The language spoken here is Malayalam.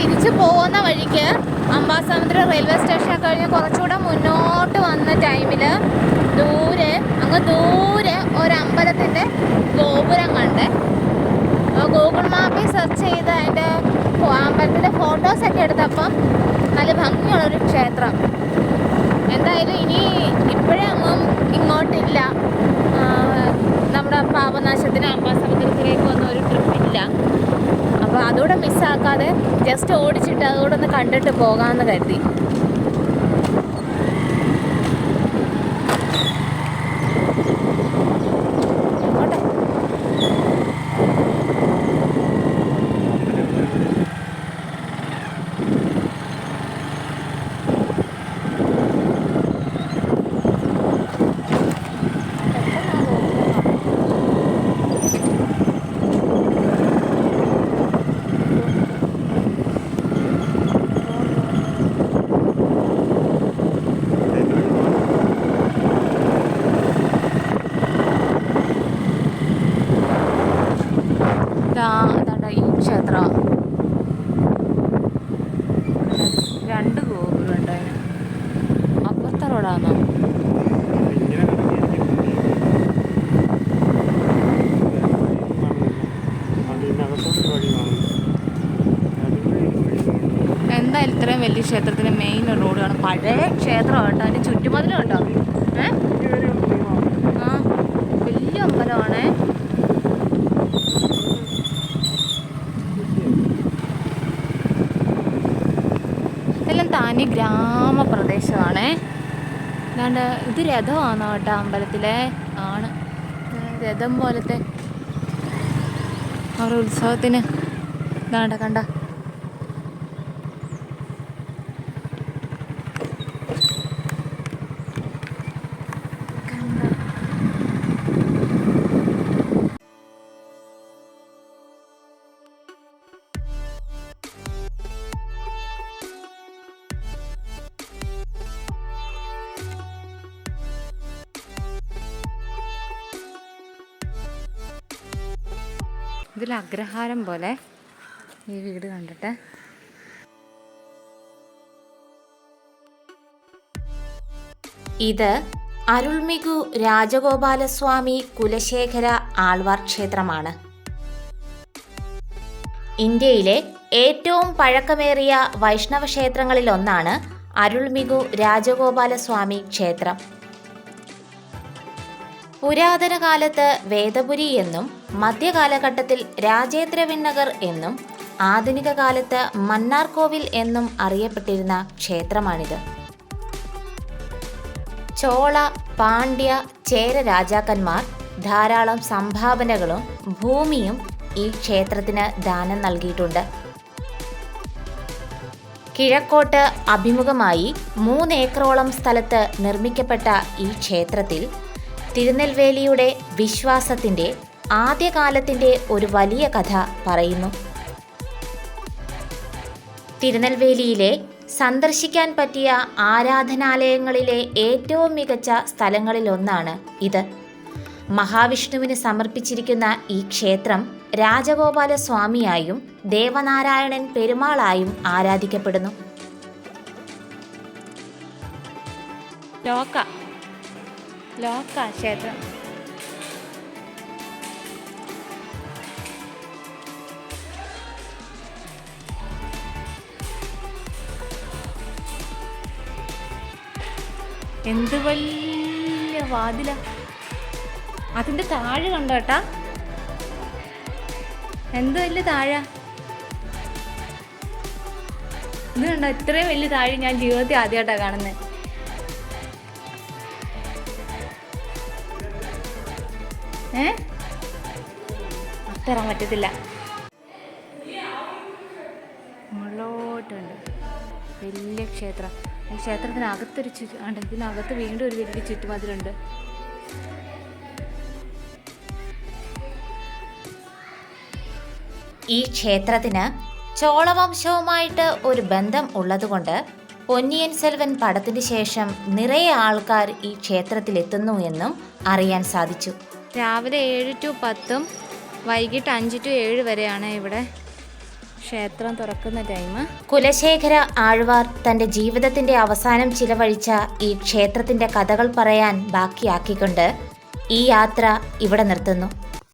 തിരിച്ചു പോകുന്ന വഴിക്ക് അംബാസമുദ്ര റെയിൽവേ സ്റ്റേഷൻ കഴിഞ്ഞ് കുറച്ചുകൂടെ മുന്നോട്ട് വന്ന ടൈമിൽ ദൂരെ അങ്ങ് ദൂരെ ഒരു അമ്പലത്തിന്റെ ഗോപുരം കണ്ട്. ഗൂഗിൾ മാപ്പിൽ സെർച്ച് ചെയ്ത് അതിന്റെ അമ്പലത്തിന്റെ ഫോട്ടോസൊക്കെ എടുത്തപ്പം നല്ല ഭംഗിയുള്ളൊരു ക്ഷേത്രം. എന്തായാലും ഇനി ഇപ്പോഴേ അങ്ങും ഇങ്ങോട്ടില്ല. നമ്മുടെ പാപനാശത്തിന് അമ്പാസമുദ്രത്തിലേക്ക് വന്ന ഒരു ട്രിപ്പ് ഇല്ല. അപ്പോൾ അതുകൂടെ മിസ്സാക്കാതെ ജസ്റ്റ് ഓടിച്ചിട്ട് അതുകൂടെ ഒന്ന് കണ്ടിട്ട് പോകാമെന്ന് കരുതി. ഇത്രയും വലിയ ക്ഷേത്രത്തിന്റെ മെയിൻ റോഡാണ്. പഴയ ക്ഷേത്രം കേട്ടോ അതിന്റെ ചുറ്റുമതിലും ഏ? ആ വലിയ അമ്പലമാണേ. ഇതെല്ലാം താനി ഗ്രാമപ്രദേശമാണേ. അല്ലാണ്ട് ഇത് രഥമാണോ കേട്ടോ അമ്പലത്തിലെ? ആണ്. രഥം പോലത്തെ അവരുടെ ഉത്സവത്തിന്. ഇതാണ്ട കണ്ടോ? ഇതിൽ അഗ്രഹാരം പോലെ ഈ വീട് കണ്ടിട്ട്. ഇത് അരുൾമികു രാജഗോപാലസ്വാമി കുലശേഖര ആൾവാർ ക്ഷേത്രമാണ്. ഇന്ത്യയിലെ ഏറ്റവും പഴക്കമേറിയ വൈഷ്ണവ ക്ഷേത്രങ്ങളിലൊന്നാണ് അരുൾമികു രാജഗോപാലസ്വാമി ക്ഷേത്രം. പുരാതന കാലത്ത് വേദപുരി എന്നും മധ്യകാലഘട്ടത്തിൽ രാജേന്ദ്ര വിണ്ണഗർ എന്നും ആധുനിക കാലത്ത് മന്നാർകോവിൽ എന്നും അറിയപ്പെട്ടിരുന്ന ക്ഷേത്രമാണിത്. ചോള പാണ്ഡ്യ ചേര രാജാക്കന്മാർ ധാരാളം സംഭാവനകളും ഭൂമിയും ഈ ക്ഷേത്രത്തിന് ദാനം നൽകിയിട്ടുണ്ട്. കിഴക്കോട്ട് അഭിമുഖമായി മൂന്നേക്കറോളം സ്ഥലത്ത് നിർമ്മിക്കപ്പെട്ട ഈ ക്ഷേത്രത്തിൽ തിരുനെൽവേലിയുടെ വിശ്വാസത്തിന്റെ ആദ്യകാലത്തിന്റെ ഒരു വലിയ കഥ പറയുന്നു. തിരുനെൽവേലിയിലെ സന്ദർശിക്കാൻ പറ്റിയ ആരാധനാലയങ്ങളിലെ ഏറ്റവും മികച്ച സ്ഥലങ്ങളിലൊന്നാണ് ഇത്. മഹാവിഷ്ണുവിന് സമർപ്പിച്ചിരിക്കുന്ന ഈ ക്ഷേത്രം രാജഗോപാല സ്വാമിയായും ദേവനാരായണൻ പെരുമാളായും ആരാധിക്കപ്പെടുന്നു. ലോക. ലോക ക്ഷേത്രം. എന്ത് വലിയ വാതില. അതിന്റെ താഴെ കണ്ടോ ഏട്ടാ? എന്ത് വലിയ താഴ? ഇത് കണ്ടോ? ഇത്രയും വലിയ താഴെ ഞാൻ ജീവിതത്തിൽ ആദ്യമായിട്ടാ കാണുന്നത് ഏ? അത്തറാൻ പറ്റത്തില്ല. വലിയ ക്ഷേത്രം. ഈ ക്ഷേത്രത്തിനകത്തൊരു ചുറ്റു ആണ്ട് ഇതിനകത്ത് വീണ്ടും ഒരു വലിയ ചുറ്റുമതിലുണ്ട്. ഈ ക്ഷേത്രത്തിന് ചോളവംശവുമായിട്ട് ഒരു ബന്ധം ഉള്ളതുകൊണ്ട് പൊന്നിയൻ സെൽവൻ പടത്തിന് ശേഷം നിറയെ ആൾക്കാർ ഈ ക്ഷേത്രത്തിൽ എത്തുന്നു എന്നും അറിയാൻ സാധിച്ചു. രാവിലെ ഏഴ് ടു പത്തും വൈകിട്ട് അഞ്ച് ടു ഏഴ് വരെയാണ് ഇവിടെ ക്ഷേത്രം തുറക്കുന്ന ടൈം കുലശേഖര ആഴ്വാർ തന്റെ ജീവിതത്തിന്റെ അവസാനം ചിലവഴിച്ച ഈ ക്ഷേത്രത്തിന്റെ കഥകൾ പറയാൻ ബാക്കിയാക്കിക്കൊണ്ട് ഈ യാത്ര ഇവിടെ നിർത്തുന്നു.